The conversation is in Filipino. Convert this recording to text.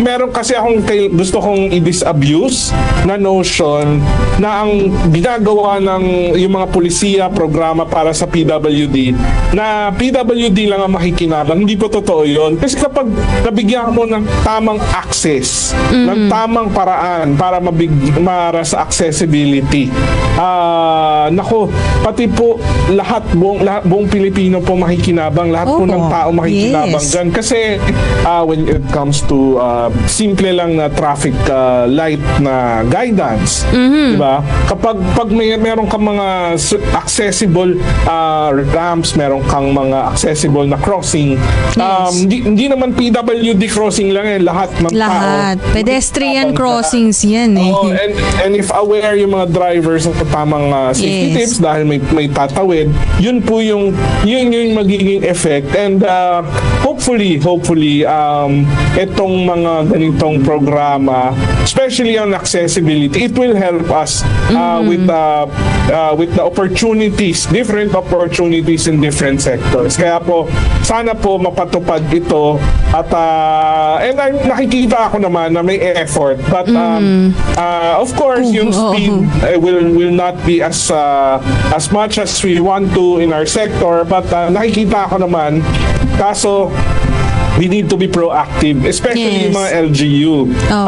meron kasi akong gusto kong i-disabuse na notion na ang ginagawa ng yung mga pulisiya programa para sa PWD na PWD lang ang makikinabang. Hindi po totoo yun. Kasi kapag nabigyan mo ng tamang access, ng tamang paraan para mabig para sa accessibility, ah nako, pati po lahat buong, lahat, buong Pilipino po makikinabang, lahat po Opo. ng tao makikinabang Yes. dyan. Kasi ah, when it comes to ah, simple lang na traffic ah, light na guidance, di ba? Kapag pag may meron kang mga accessible ah, ramps, meron kang mga accessible na crossing, um, hindi, hindi naman PWD crossing lang eh, lahat ng Lahat. tao. Pedestrian crossings yan eh. Oo, and, and if aware yung mga drivers ng tamang uh, safety Yes. tips dahil may, may tatawid, yun po yung yun yung magiging effect and uh, hopefully hopefully um itong mga ganitong programa especially on accessibility it will help us uh, with uh, uh, with the opportunities different opportunities in different sectors. Kaya po sana po mapatupad ito at uh, and I, nakikita ako naman na may effort but um, uh, of course yung speed uh, will will not be as uh, as much as we want to in our sector but uh, nakikita ko naman kaso we need to be proactive especially Yes. yung mga LGU Oh.